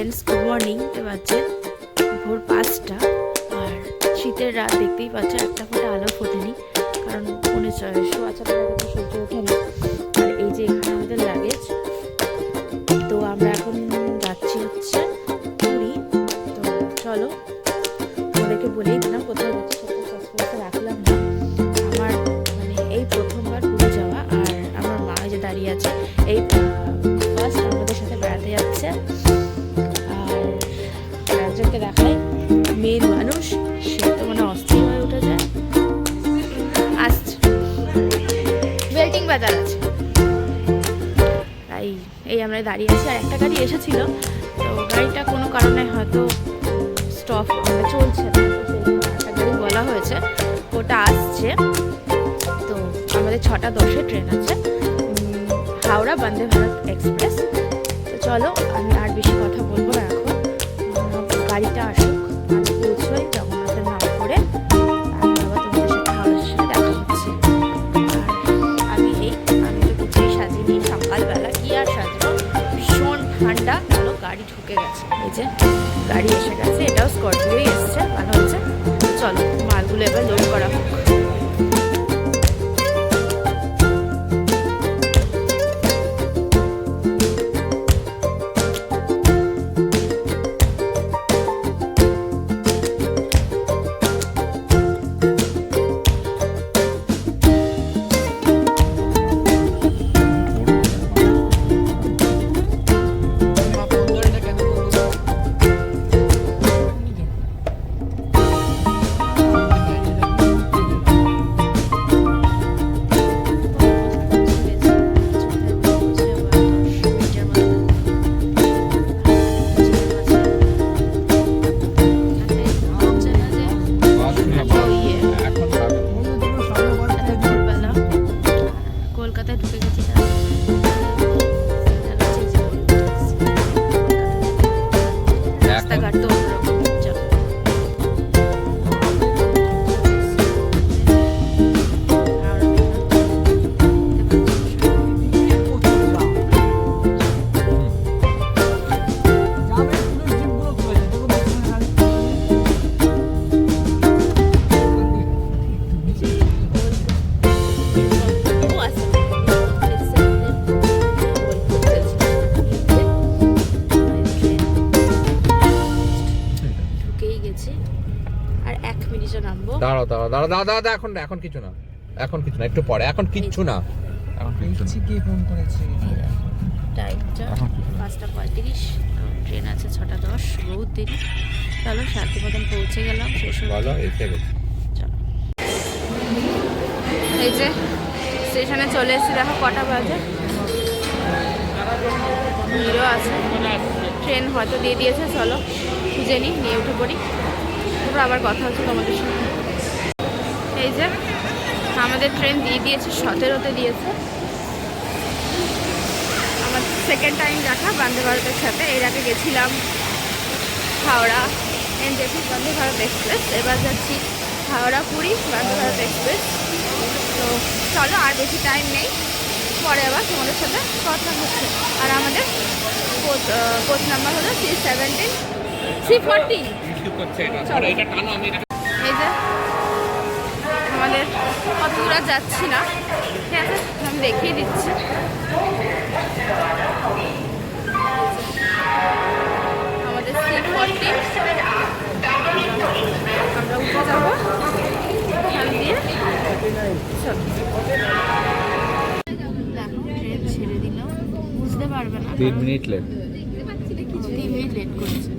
Friends good morning বাজছে ভোর পাঁচটা। আর শীতের রাত দেখতেই পাচ্ছ একটা ফোটা আলো ফোটেনি, কারণ ফোনে শোয়া আগে তো সূর্য ওঠে না। আর এই যে এখানে আমাদের লাগেজ তো আমরা এখন যাচ্ছি হচ্ছে পুরী। তো চলো ওদেরকে বলেই দিলাম দাঁড়িয়ে আছি আর একটা গাড়ি এসেছিল। তো গাড়িটা কোনো কারণে হয়তো স্টপ মানে চলছে না। একটা গাড়ি বলা হয়েছে, ওটা আসছে। তো আমাদের ছটা দশে ট্রেন আছে হাওড়া বন্দে ভারত এক্সপ্রেস। তো চলো, আমি আর বেশি কথা বলব না এখন। গাড়িটা আসুক, আমি পৌঁছোই জগন্নাথের গাড়ি এসে গেছে এটাও স্করপিওই এসছে ভালো হচ্ছে। চলো মালগুলো এবার লোড করা হোক। がとう。দাঁড়াও দাঁড়াও এখন না এখন কিছু না। এখন কিছু না একটু পরে। এখন কিচ্ছু না। এখন কিচ্ছু না। কে ফোন করেছে। টাইমটা। পাঁচটা পঁয়ত্রিশ ট্রেন আছে ছটা দশ বহুত দেরি। চলো শান্তি মতন পৌঁছে গেলাম শেষ এই যে স্টেশনে চলে এসেছি দেখো কটা বাজে। ভিড়ও আছে। ট্রেন হয়তো দিয়ে দিয়েছে চলো খুঁজে নিই নিয়ে উঠে পড়ি। তারপর আবার কথা হচ্ছে তোমাদের সঙ্গে এই যে আমাদের ট্রেন দিয়ে দিয়েছে সতেরোতে দিয়েছে। আমার সেকেন্ড টাইম দেখা বন্দে ভারতের সাথে। এর আগে গেছিলাম হাওড়া এনজেপি বন্দে ভারত এক্সপ্রেস। এবার যাচ্ছি হাওড়া পুরী বন্দে ভারত এক্সপ্রেস। তো চলো আর বেশি টাইম নেই। পরে আবার তোমাদের সাথে কথা হচ্ছে। আর আমাদের কোচ কোচ নাম্বার হলো থ্রি সেভেন্টিন থ্রি ফোরটিন। এই যে আমাদের কত দূর যাচ্ছি না। ঠিক আছে? আমি দেখিয়ে দিচ্ছি। আমাদের সি ফোরটিন আমরা উঠে যাব। এখান দিয়ে। ছেড়ে দিল। বুঝতে পারবে না। তিন মিনিট লেট তিন মিনিট লেট করেছে।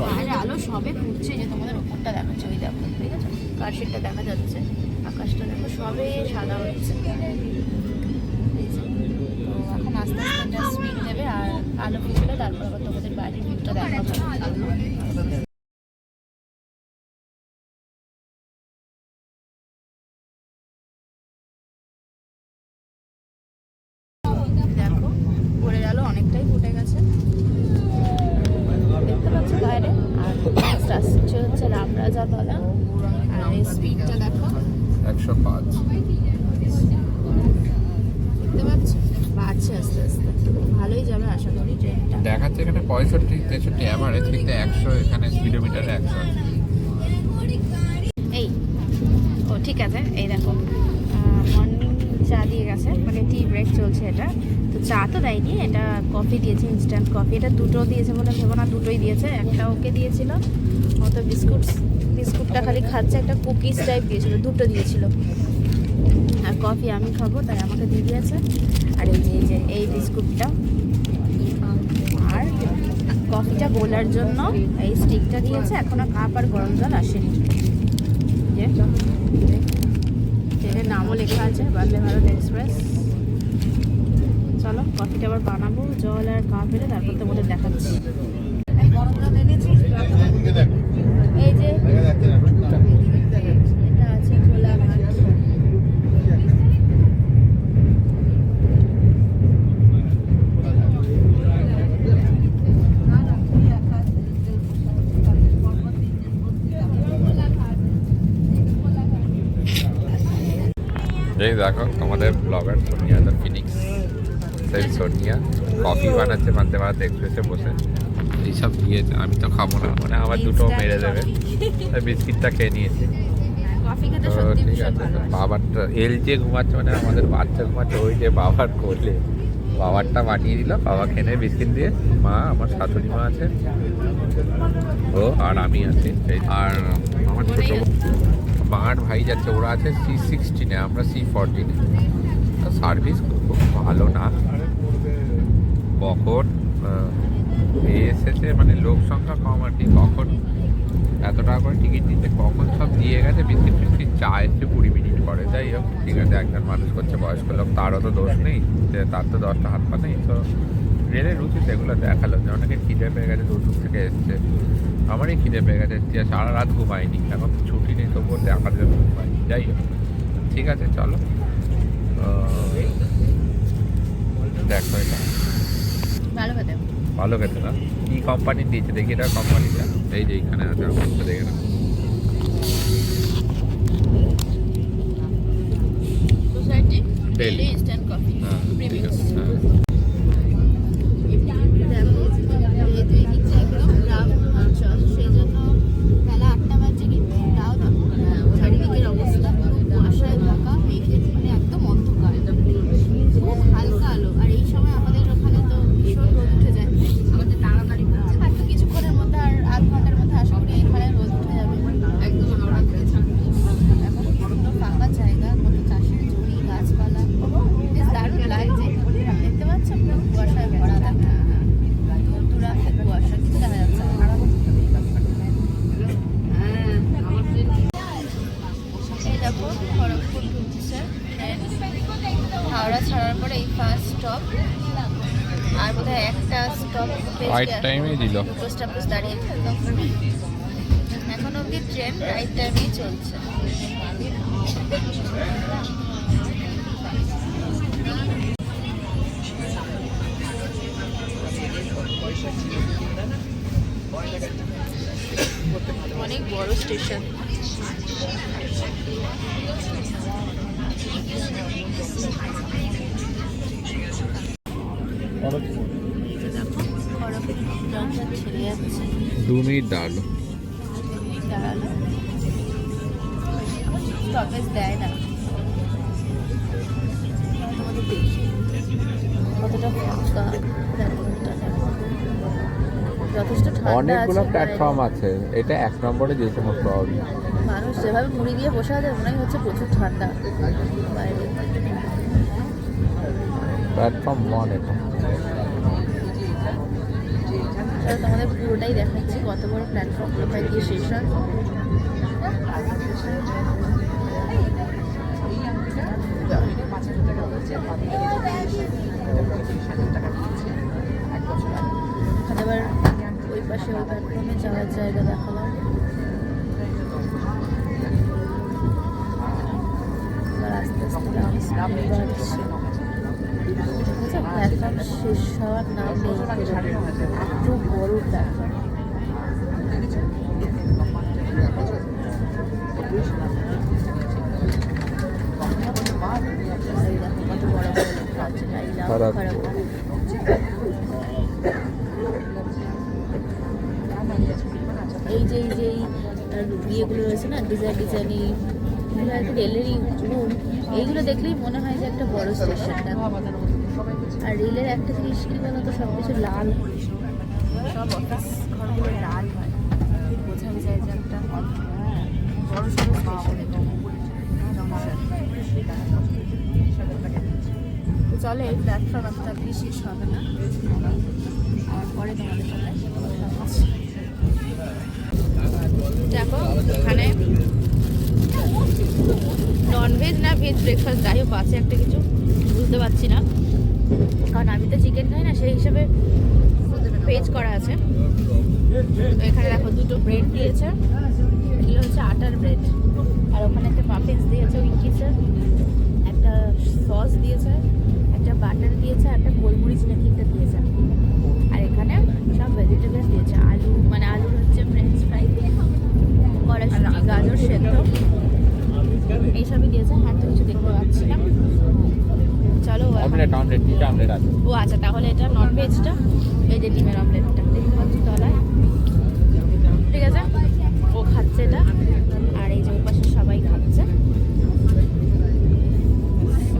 বাইরে আলো সবে ফুটছে যে তোমাদের ওপরটা দেখাচ্ছে, ওই দেখো, ঠিক আছে? কাশিটা দেখা যাচ্ছে, আকাশটা দেখো সবে সাদা হচ্ছে এখন আস্তে আস্তে স্পিড দেবে আর আলো ফুটলে তারপর আবার তোমাদের বাইরের ভিউটা দেখো পড়ে গেল অনেকটাই ফুটে গেছে দেখতে পাচ্ছ বাইরে আর next আসছে হচ্ছে রামরাজা তলা আর এই স্পিডটা দেখো একশো পাঁচ দেখতে পাচ্ছ বাড়ছে আস্তে আস্তে ভালোই যাবে আশা করি ট্রেনটা দেখাচ্ছে এখানে পঁয়ষট্টি তেষট্টি অ্যাভারেজ একশো, এখানে কিলোমিটারে একশো এই, ও, ঠিক আছে, এই দেখো। মর্নিং চা দিয়ে গেছে মানে টি ব্রেক চলছে এটা। তো চা তো দেয়নি, এটা কফি দিয়েছে ইনস্ট্যান্ট কফি এটা দুটো দিয়েছে বলে ভেবো না, দুটোই দিয়েছে। একটা ওকে দিয়েছিল, ও তো বিস্কুট বিস্কুটটা খালি খাচ্ছে, একটা কুকিজ টাইপ দিয়েছিল, দুটো দিয়েছিল। আর কফি আমি খাব, তাই আমাকে দিয়ে দিয়েছে। আর এই যে, এই বিস্কুটটা কফিটা গোলার জন্য এই স্টিকটা দিয়েছে। এখনও কাপ আর গরম জল আসেনি। ট্রেনের নামও লেখা আছে বন্দে ভারত এক্সপ্রেস চলো কফিটা আবার বানাবো জল আর কাপ এলে তারপর তোমাদের দেখাচ্ছি। এই যে এটা আছে খোলা ভাত এই দেখো তোমাদের ব্লগার সোনিয়া দ্য ফিনিক্স সেই সোনিয়া। কফি বানাচ্ছে মানতে ভারত এক্সপ্রেসে বসে। এইসব দিয়েছে আমি তো খাব না। মানে আমার দুটো মেরে দেবে। বিস্কিটটা খেয়ে নিয়েছি। তো ঠিক আছে বাবারটা এল যে ঘুমাচ্ছে মানে আমাদের বাচ্চা ঘুমাচ্ছে ওই যে বাবার কোলে। বাবারটা বানিয়ে দিল বাবা খেনে বিস্কিট দিয়ে। মা আমার শাশুড়ি মা আছে। ও আর আমি আছি। আর আমার ছোট বাঙার ভাই যাচ্ছে ওরা আছে সি সিক্সটিনে আমরা সি ফোরটিনে সার্ভিস খুব ভালো না। কখন এসেছে মানে লোক সংখ্যা কম আর কি। কখন এত টাকা করে টিকিট দিতে কখন সব দিয়ে গেছে? বিস্কিট ফিস্কিট চা এসছে কুড়ি মিনিট পরে। যাই হোক, ঠিক আছে, একজন মানুষ করছে, বয়স্ক লোক, তারও তো দোষ নেই, যে তার তো দশটা হাত পা নেই, তো রেলের উচিত এগুলো দেখাল যে অনেকে খিদে পেয়ে গেছে দূর দূর থেকে এসছে। আমারই খিদে পেয়ে গেছে যে সারা রাত ঘুমাইনি এখন তো ছুটি নেই তবুও দেখার জন্য ঘুমাইনি যাই হোক। ঠিক আছে চলো। দেখো এটা। ভালো খেতে। না? কি কোম্পানি দিয়েছে? দেখি এটা কোম্পানিটা এই যে এখানে আছে দেখে না হ্যাঁ ঠিক আছে হ্যাঁ দেখো যেহেতু এই দিকটা একদম গ্রাম অঞ্চল সেই জন্য বেলা আটটা বাজে কিন্তু তাও দেখো চারিদিকের অবস্থা পুরো কুয়াশায় ঢাকা মেঘে মানে একদম অন্ধকার খুব হালকা আলো আর এই সময় আমাদের ওখানে তো ভীষণ রোদ উঠে যায় আমাদের তাড়াতাড়ি হচ্ছে আর তো কিছুক্ষণের মধ্যে আর আধ ঘণ্টার মধ্যে আশা করি এখানে রোদ উঠে যাবে একদম হাওড়া থেকে এখন পুরো ফাঁকা জায়গা কত চাষের জমি গাছপালা বেশ দারুণ লাগছে দেখতে পাচ্ছ পুরো কুয়াশায় ভরা দেখা দূর দূরান্তে কুয়াশা কিছু দেখা যাচ্ছে না এই দেখো খড়গপুর ঢুকছে ট্রেন হাওড়া ছাড়ার পরে এই ফার্স্ট স্টপ আর বোধহয় একটা স্টপ রাইট টাইমেই দিল। দুটো স্টপেজ দাঁড়িয়ে এখন অবধি ট্রেন রাইট টাইমেই চলছে। দেখো। যথেষ্ট ঠান্ডা অনেকগুলো প্ল্যাটফর্ম আছে এটা এক নম্বরে যেতে মোট প্রবলেম। মানুষ যেভাবে মুড়ি দিয়ে বসে আছে মনে হয় হচ্ছে প্রচুর ঠান্ডা বাইরে প্ল্যাটফর্ম ওয়ান এটা চলো তোমাদের পুরোটাই দেখাচ্ছি কত বড় প্ল্যাটফর্ম কোথায় গিয়ে শেষ হয়? আবার ওই পাশে ওই প্ল্যাটফর্মে যাওয়ার জায়গা দেখালাম। এবার আস্তে আস্তে রাস্তা শেষ হওয়ার নাম নেই এত বড় খড়গপুর। খড়গপুর। এই যে এই যে ইয়েগুলো রয়েছে না ডিজাইন ডিজাইন রেলেরই এইগুলো দেখলেই মনে হয় যে একটা বড় স্টেশন আর রেলের একটা জিনিস কি বলতো সব কিছু লাল। সব অফিস ঘরগুলো লাল হয়। বোঝাই যায় যে একটা বড় সড়ো স্টেশন চলো, এই প্ল্যাটফর্ম একটা শেষ হবে না। আর পরে তোমাদের সাথে দেখো, ওখানে ননভেজ না ভেজ ব্রেকফাস্ট যাই হোক, আছে একটা কিছু। বুঝতে পারছি না। কারণ আমি তো চিকেন খাই না, সেই হিসাবে ভেজ করা আছে। এখানে দেখো দুটো ব্রেড দিয়েছে। এগুলো হচ্ছে আটার ব্রেড আর ওখানে একটা মাফিন্স দিয়েছে উইঙ্কিসের একটা সস দিয়েছে, একটা বাটার দিয়েছে, একটা গোলমরিচ নাকি একটা দিয়েছে। আর এখানে সব ভেজিটেবলস দিয়েছে। আলু মানে আলু হচ্ছে ফ্রেঞ্চ ফ্রাই কড়াইশুটি, গাজর সেদ্ধ। এইসবই দিয়েছে। আর তো কিছু দেখতে পাচ্ছি না। চলো অমলেট অমলেট তিনটে অমলেট আছে। ও আচ্ছা তাহলে এটা নন ভেজটা এই যে ডিমের অমলেটটা দেখতে পাচ্ছি তলায়। ঠিক আছে? ও খাচ্ছে এটা। আর এই যে ওর পাশে সবাই খাচ্ছে।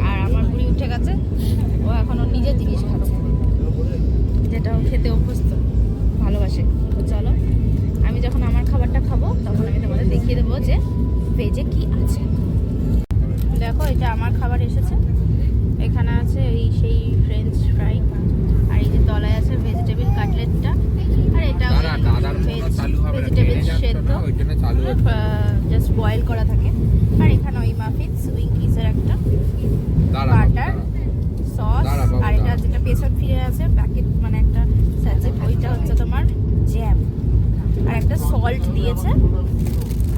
আর আমার বুড়ি উঠে গেছে। ও এখন ওর নিজের জিনিস খাচ্ছে যেটা ও খেতে অভ্যস্ত। ভালোবাসে। তো চলো আমি যখন আমার খাবারটা খাব তখন আমি তোমাদের দেখিয়ে দেবো যে ভেজে কি আছে। দেখো এটা আমার খাবার এসেছে। এখানে আছে এই সেই ফ্রেঞ্চ ফ্রাই আর এই যে তলায় আছে ভেজিটেবল কাটলেটটা আর এটা ভেজিটেবিল সেদ্ধ। জাস্ট বয়েল করা থাকে আর এখানে ওই মাফিনস উইঙ্কিসের একটা দাঁড়া বাটার সস দাঁড়া বাবু, আর এটা দাঁড়া। যেটা পেছন ফিরে আছে প্যাকেট মানে একটা স্যাচেট ওইটা হচ্ছে তোমার জ্যাম আর একটা সল্ট দিয়েছে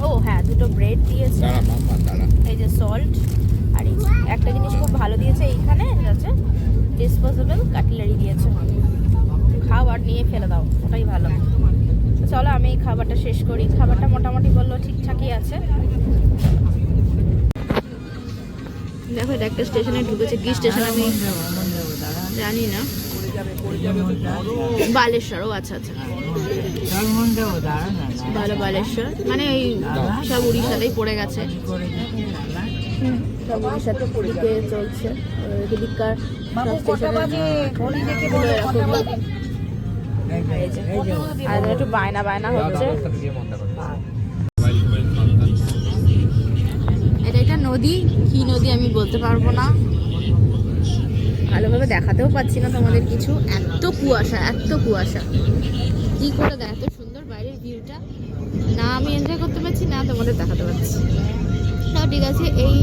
ও হ্যাঁ দুটো ব্রেড দিয়েছে দাঁড়া মাম্মা দাঁড়া এই যে সল্ট আর এই যে একটা জিনিস খুব ভালো দিয়েছে এইখানে আছে ডিসপোজেবল কাটলারি দিয়েছে। খাবার নিয়ে ফেলে দাও ওটাই ভালো। চলো আমি এই খাবারটা শেষ করি। খাবারটা মোটামুটি বলল ঠিকঠাকই আছে। দেখো এটা একটা স্টেশনে ঢুকেছে। কি স্টেশন আমি জানি না। বালেশ্বর ও আচ্ছা আচ্ছা। ভালো বালেশ্বর। মানে ওই সব উড়িষ্যাতেই পড়ে গেছে। সব উড়িষ্যাতে দিকে চলছে। এদিককার। আর একটু বায়না বায়না হচ্ছে। এটা একটা নদী কি নদী আমি বলতে পারব না। ভালোভাবে দেখাতেও পাচ্ছি না তোমাদের কিছু। এত কুয়াশা এত কুয়াশা। কি করে দেখ এত সুন্দর বাইরের ভিউটা। না আমি এনজয় করতে পারছি না তোমাদের দেখাতে পারছি। তাও ঠিক আছে এই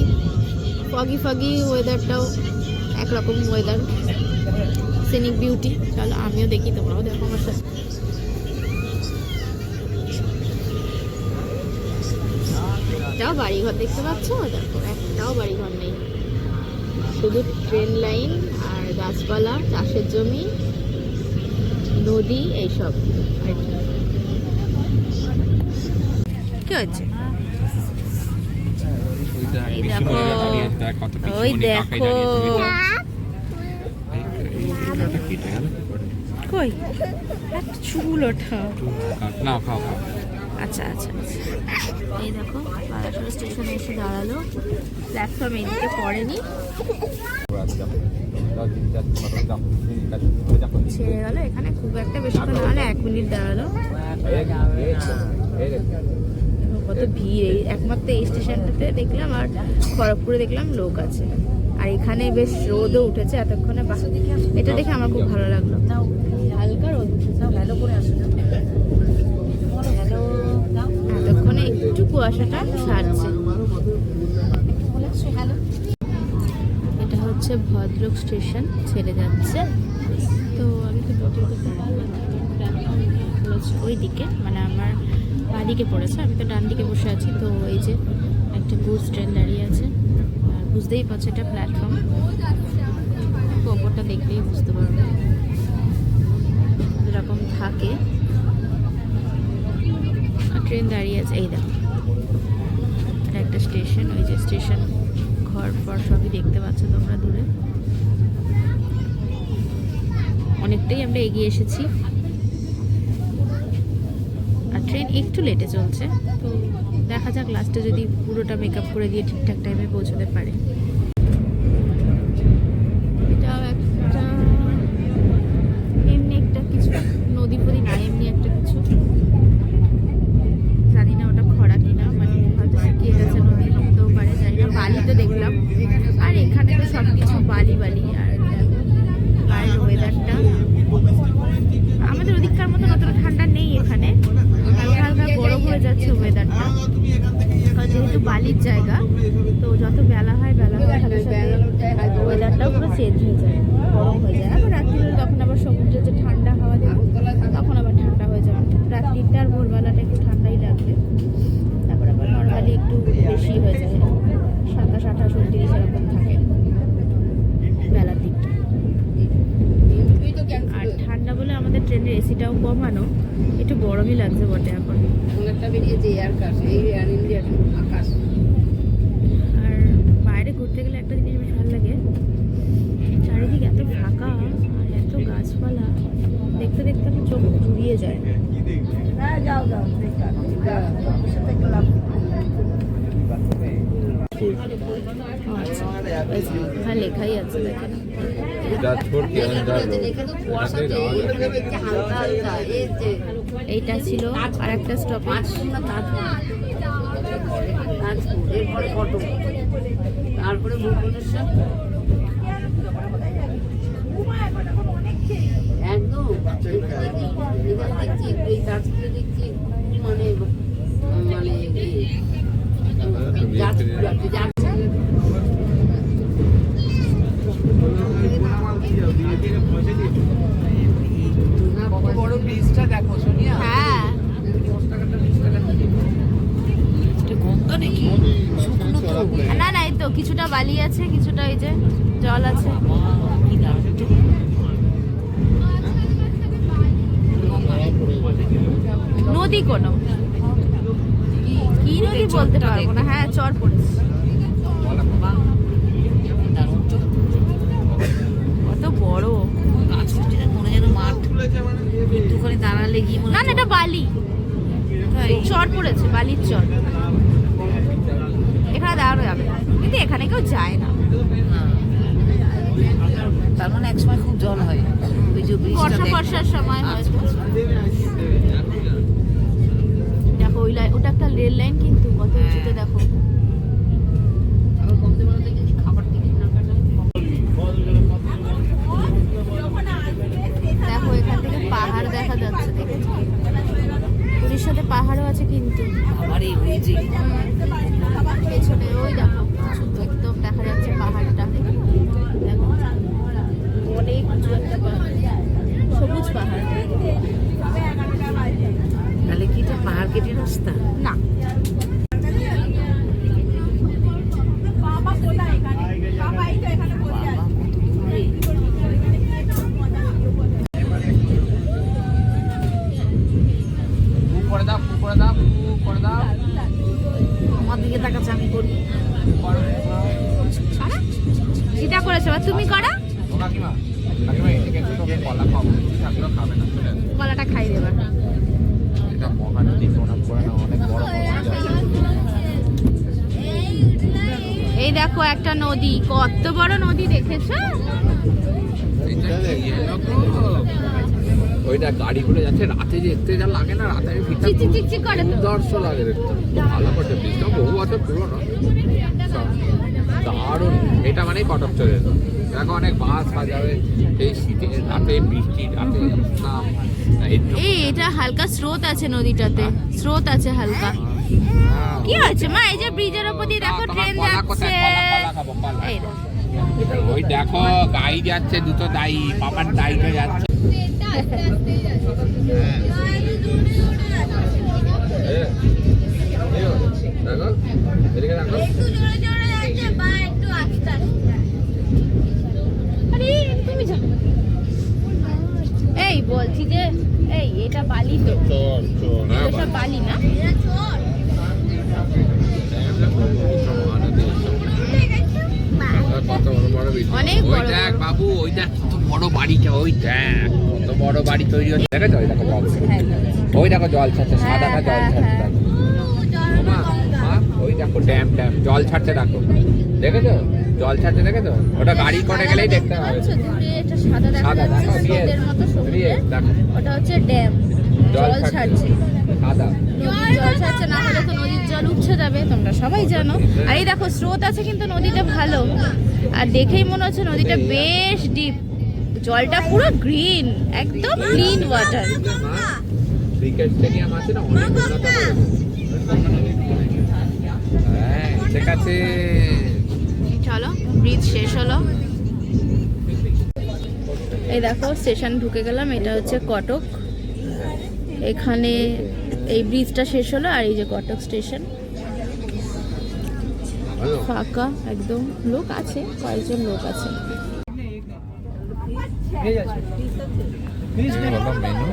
ফগি ফগি ওয়েদারটাও একরকম ওয়েদার সিনিক বিউটি চলো আমিও দেখি, তোমরাও দেখো আমার সাথে। একটাও বাড়িঘর দেখতে পাচ্ছ? দেখো, একটাও বাড়িঘর নেই। শুধু ট্রেন লাইন আর গাছপালা, চাষের জমি, নদী, এইসব। আর কি। হচ্ছে ওই দেখো কই একটা চুল ওঠা নাও খাও খাও আচ্ছা আচ্ছা আচ্ছা। এই দেখো বালাসোর স্টেশনে এসে দাঁড়াল প্ল্যাটফর্ম এদিকে পড়েনি ছেড়ে গেল এখানে খুব একটা বেশি না হলে এক মিনিট দাঁড়াল দেখো কত ভিড় এই একমাত্র এই স্টেশনটাতে দেখলাম আর খড়গপুরে দেখলাম লোক আছে। আর এখানে বেশ রোদও উঠেছে এতক্ষণে এটা দেখে আমার খুব ভালো লাগল। হালকা রোদ ভালো করে আসলে এতক্ষণে একটু কুয়াশাটা ছাড়ছে। এটা হচ্ছে ভদ্রক স্টেশন ছেড়ে যাচ্ছে। তো আমি তো ওই দিকে মানে আমার বাদিকে পড়েছে, আমি তো ডান দিকে বসে আছি, তো এই যে একটা গুডস ট্রেন দাঁড়িয়ে আছে। আর বুঝতেই পারছ এটা প্ল্যাটফর্ম ওপরটা দেখলেই বুঝতে পারবে। এরকম থাকে। ট্রেন দাঁড়িয়ে আছে, এই দেখো। এটা একটা স্টেশন ওই যে স্টেশন ঘর ফর সবই দেখতে পাচ্ছ তোমরা দূরে। অনেকটাই আমরা এগিয়ে এসেছি। ট্রেন একটু লেটে চলছে। তো দেখা যাক লাস্টে যদি পুরোটা মেকআপ করে দিয়ে ঠিকঠাক টাইমে পৌঁছতে পারে এটাও একটা এমনি একটা কিছু নদী ফদি না এমনি একটা কিছু জানি না ওটা খরা কিনা মানে হয়তো শুকিয়ে গেছে নদী হতেও পারে জানি না বালিতে দেখলাম আর এখানে তো সব কিছু বালি বালি আর দেখো বাইরের ওয়েদারটা আমাদের ওদিককার মতন অতটা ঠান্ডা নেই এখানে হালকা হালকা গরম হয়ে যাচ্ছে ওয়েদারটা কারণ যেহেতু বালির জায়গা তো যত বেলা হয় বেলা হয় সাথে সাথে ওয়েদারটাও পুরো চেঞ্জ হয়ে যায় গরম হয়ে যায় আবার রাত্রিবেলা তখন আবার সমুদ্রের যে ঠান্ডা হাওয়া দেবে তখন আবার ঠান্ডা হয়ে যাবে রাত্রিটা আর ভোরবেলাটা একটু ঠান্ডাই লাগবে তারপর আবার নর্মালি একটু বেশি হয়ে যায় সাতাশ আঠাশ উনত্রিশ এরকম থাকে বেলার দিকটা আর ঠান্ডা বলে আমাদের ট্রেনের এসিটাও কমানো একটু গরমই লাগছে বটে এখন। বেরিয়েছে এয়ার কাশ এই এয়ার ইন্ডিয়ার আকাশ। আর বাইরে ঘুরতে গেলে একটা জিনিস বেশ ভালো লাগে চারিদিক এত ফাঁকা আর এত গাছপালা দেখতে দেখতে আমার চোখ জুড়িয়ে যায়। হ্যাঁ যাও যাও আচ্ছা লেখাই আছে দেখেন। এইটা ছিল আর একটা স্টপেজ এরপরে কটক তারপরে ভুবনেশ্বর। একদম। এদের দেখছি এই তাজপুরে দেখছি মানে মানে এই, যাজপুর আর কি, যাজপুর বড় ব্রিজটা দেখো সোনিয়া হ্যাঁ গঙ্গা নাকি শুকনো তো না না এই তো কিছুটা বালি আছে, কিছুটা এই যে জল আছে। নদী কোনো কি নদী বলতে পারব না হ্যাঁ চর পড়েছে কত বড় একটুখানি দাঁড়ালে গিয়ে না না, এটা বালি? চর পড়েছে, বালির চর এখানে দাঁড়ানো যাবে। কিন্তু এখানে কেউ যায় না। না। তার মানে একসময় খুব জল হয়। ওই যে বর্ষা বর্ষার সময় হয়। আচ্ছা। দেখো ওই লাইন ওটা একটা রেল লাইন কিন্তু কত হ্যাঁ। উঁচুতে দেখো। দেখো এখান থেকে পাহাড় দেখা যাচ্ছে দেখেছ? উড়িষ্যাতে পাহাড়ও আছে কিন্তু। আবার এই পেছনে ওই দেখো একদম দেখা যাচ্ছে পাহাড়টা। দেখো অনেক সবুজ পাহাড়। তাহলে কি এটা পাহাড় কেটে রাস্তা? না। ওইটা গাড়ি করে যাচ্ছে রাতে দেখতে যা লাগে না রাতে ভিতরে করে দুর্ধর্ষ লাগে দেখতে ভালো করছে ব্রিজটা বহু বছর পুরোনো দারুণ এটা মানে কটক চলে দেখো অনেক বাস সাজাবে এই শীতে রাতে বৃষ্টি রাতে এই এটা হালকা স্রোত আছে নদীটাতে স্রোত আছে হালকা। হ্যাঁ। কি হয়েছে মা? এই যে ব্রিজের উপর দিয়ে দেখো ট্রেন যাচ্ছে। ওই দেখো গাই যাচ্ছে দুটো দাই বাবার দাইটা যাচ্ছে। এই বলছি যে এই এটা বালি তো। চোর সব বালি। না? অনেক বড়। বাবু ওই দেখ। বড় বাড়িটা ওই দেখ কত বড় বাড়ি তৈরি হচ্ছে। দেখেছ? ওই দেখো জল ওই দেখো জল ছাড়ছে সাদাটা হ্যাঁ, জল হ্যাঁ, ছাড়ছে? হ্যাঁ। দেখো ওই দেখো ড্যাম ড্যাম। জল ছাড়ছে দেখো। দেখেছ? জল ছাড়ছে দেখেছ? ওটা গাড়ি করে গেলেই দেখতে হবে। সাদা দেখা দেখো দেখো। ওটা হচ্ছে ড্যাম। জল ছাড়ছে। সাদা। নদীর জল ছাড়ছে না হলে তো নদীর জল উঠছে যাবে তোমরা সবাই জানো। আর এই দেখো স্রোত আছে কিন্তু নদীটা ভালো। আর দেখেই মনে হচ্ছে নদীটা বেশ ডিপ জলটা পুরো গ্রিন একদম ক্লিন ওয়াটার ক্রিকেট স্টেডিয়াম আছে না? অনেক হ্যাঁ ঠিক আছে। চলো ব্রিজ শেষ হলো। এই দেখো স্টেশন ঢুকে গেলাম এটা হচ্ছে কটক। এখানে এই ব্রিজটা শেষ হলো আর এই যে কটক স্টেশন ফাঁকা একদম। লোক আছে কয়েকজন লোক আছে। এই মেনু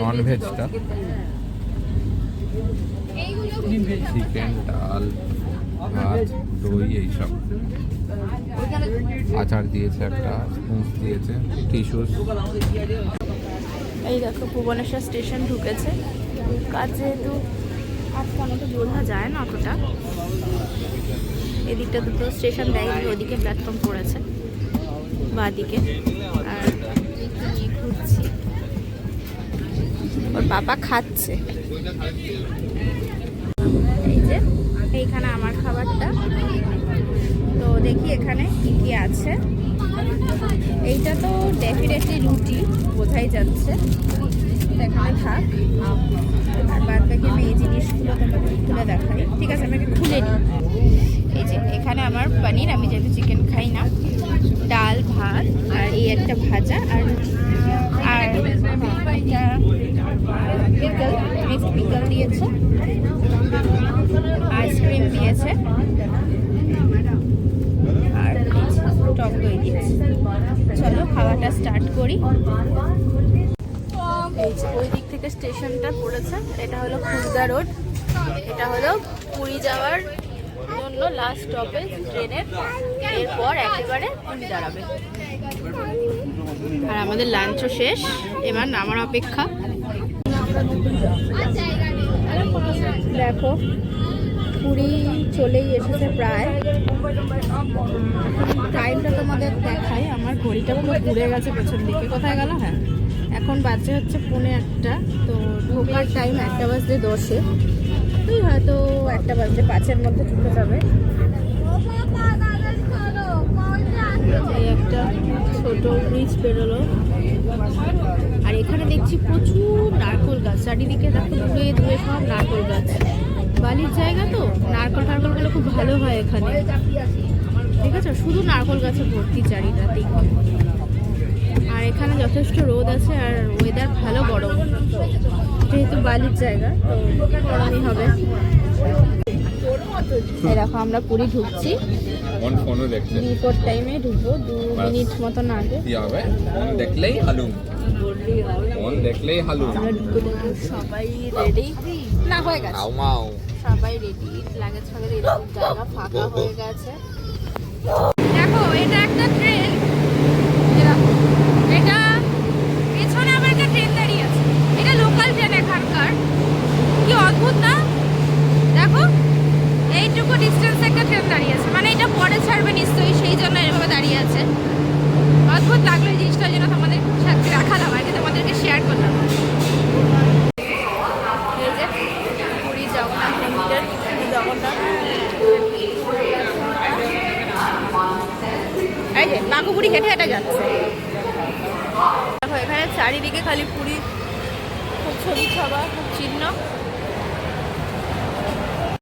নন ভেজটা চিকেন ডাল ভাত দই এইসব। আচার দিয়েছে একটা স্পুন্স দিয়েছে টিস্যুস এই দেখো ভুবনেশ্বর স্টেশন ঢুকেছে। কাজ যেহেতু আজকাল তো বোঝা যায় না অতটা। এদিকটা দুটো স্টেশন দেয়নি ওদিকে প্ল্যাটফর্ম পড়েছে। বাদিকে। আর একটু নিয়ে ঘুরছি? ওর বাবা খাচ্ছে। এই যে, এইখানে আমার খাবারটা। তো দেখি এখানে কি কি আছে। এইটা তো ডেফিনেটলি রুটি, বোঝাই যাচ্ছে। এখানে থাক। আর বাদ বাকি আমি এই জিনিসগুলো তোমাকে খুলে দেখাই। ঠিক আছে আমাকে খুলে নিই। এই যে, এখানে আমার পনির, আমি যেহেতু চিকেন খাই না। ডাল, ভাত আর এই একটা ভাজা আর আর পিকল দিয়েছে। আইসক্রিম দিয়েছে। আর টক দই দিয়েছে। চলো খাওয়াটা স্টার্ট করি। ওই দিক থেকে স্টেশনটা পড়েছে। এটা হলো খুলদা রোড। এটা হলো পুরী যাওয়ার জন্য লাস্ট স্টপেজ ট্রেনের এরপর একেবারে দাঁড়াবে। আর আমাদের লাঞ্চও শেষ, এবার নামার অপেক্ষা। দেখো, পুরী চলেই এসেছে প্রায়। টাইমটা তোমাদের দেখাই, আমার ঘড়িটা পুরো ঘুরে গেছে পেছন দিকে। কোথায় গেল? হ্যাঁ এখন বাজে হচ্ছে পৌনে একটা তো ঢোকার টাইম একটা বাজতে দশে। তুই হয়তো একটা বাজতে পাঁচের মধ্যে ঢুকে যাবে। একটা ছোট ব্রিজ বেরোলো। আর এখানে দেখছি প্রচুর নারকোল গাছ। চারিদিকে দেখো দূরে দূরে সব নারকোল গাছ। বালির জায়গা তো? নারকল টারকলগুলো খুব ভালো হয় এখানে। ঠিক আছে? শুধু নারকল গাছে ভর্তি চারিটাতেই আর এখানে যথেষ্ট রোদ আছে আর ওয়েদার ভালো গরম। যেহেতু বালির জায়গা, তো গরমই হবে। দেখো আমরা পুরী ঢুকছি। বিফোর টাইমে ঢুকবো দু মিনিট মতন আগে। দেখলেই হালুম। দেখলেই হালুম। আমরা ঢুকে দেখি সবাই রেডি না হয়ে গেছে। সবাই রেডি লাগেজ ফাগেজ এরকম জায়গা ফাঁকা হয়ে গেছে। দেখো এটা একটা ট্রেন